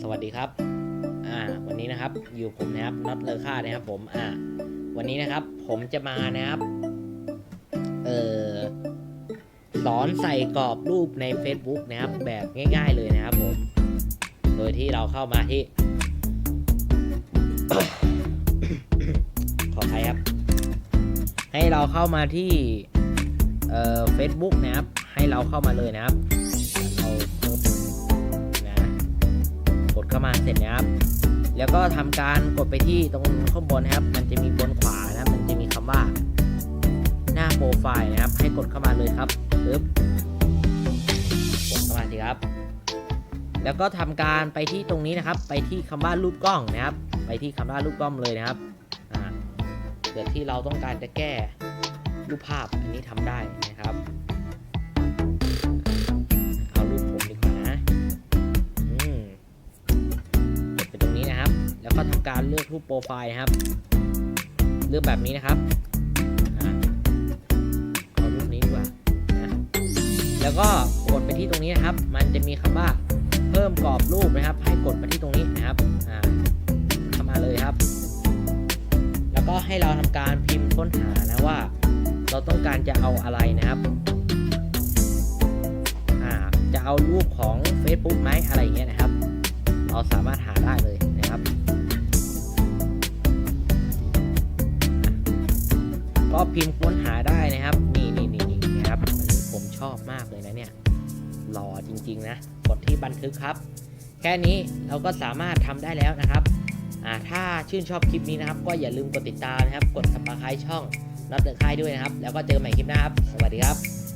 สวัสดีครับอ่าวันนี้นะครับอยู่ผมนะครับน็อตเลอค่านะครับผมอ่าวันนี้นะครับผมจะมานะครับเอ่อสอนใส่กรอบรูปใน Facebook นะครับแบบง่ายๆเลยนะครับผม โดยที่เราเข้ามาที่ ขออภัยครับ ให้เราเข้ามาที่เอ่อ Facebook นะครับ ให้เราเข้ามาเลยนะครับเรา เข้ามาเสร็จนะครับ แล้วก็ทำการกดไปที่ตรงข้างบนนะครับ มันจะมีบนขวานะครับมันจะมีคำว่า หน้าโปรไฟล์นะครับ ให้กดเข้ามาเลยครับปึ๊บกดเข้ามาสิครับ แล้วก็ทำการไปที่ตรงนี้นะครับ ไปที่คำว่ารูปกล้องนะครับ ไปที่คำว่ารูปกล้องเลยนะครับเกิดที่เราต้องการจะแก้รูปภาพอันนี้ทำได้นะครับ แล้วก็ทำการเลือกรูปโปรไฟล์ครับ เลือกแบบนี้นะครับเอารูปนี้ดีกว่านะแล้วก็กดไปที่ตรงนี้นะครับ มันจะมีคำว่าเพิ่มกรอบรูปนะครับ ให้กดไปที่ตรงนี้นะครับเข้ามาเลยครับ แล้วก็ให้เราทำการพิมพ์ค้นหานะว่า เราต้องการจะเอาอะไรนะครับจะเอารูปของ Facebook ไหมอะไรอย่างเงี้ยนะครับ เราสามารถหาได้เลย ก็พิมพ์ค้นหาได้นะครับ นี่นี่นี่นี่นะครับอันนี้ผมชอบมากเลยนะเนี่ยหล่อจริง ๆ นะ กดที่บันทึกครับ แค่นี้เราก็สามารถทำได้แล้วนะครับอ่าถ้าชื่นชอบคลิปนี้นะครับ ก็อย่าลืมกดติดตามนะครับ กดสับสไครช่องนับเดอะค่ายด้วยนะครับ แล้วก็เจอกันใหม่คลิปหน้าครับ สวัสดีครับ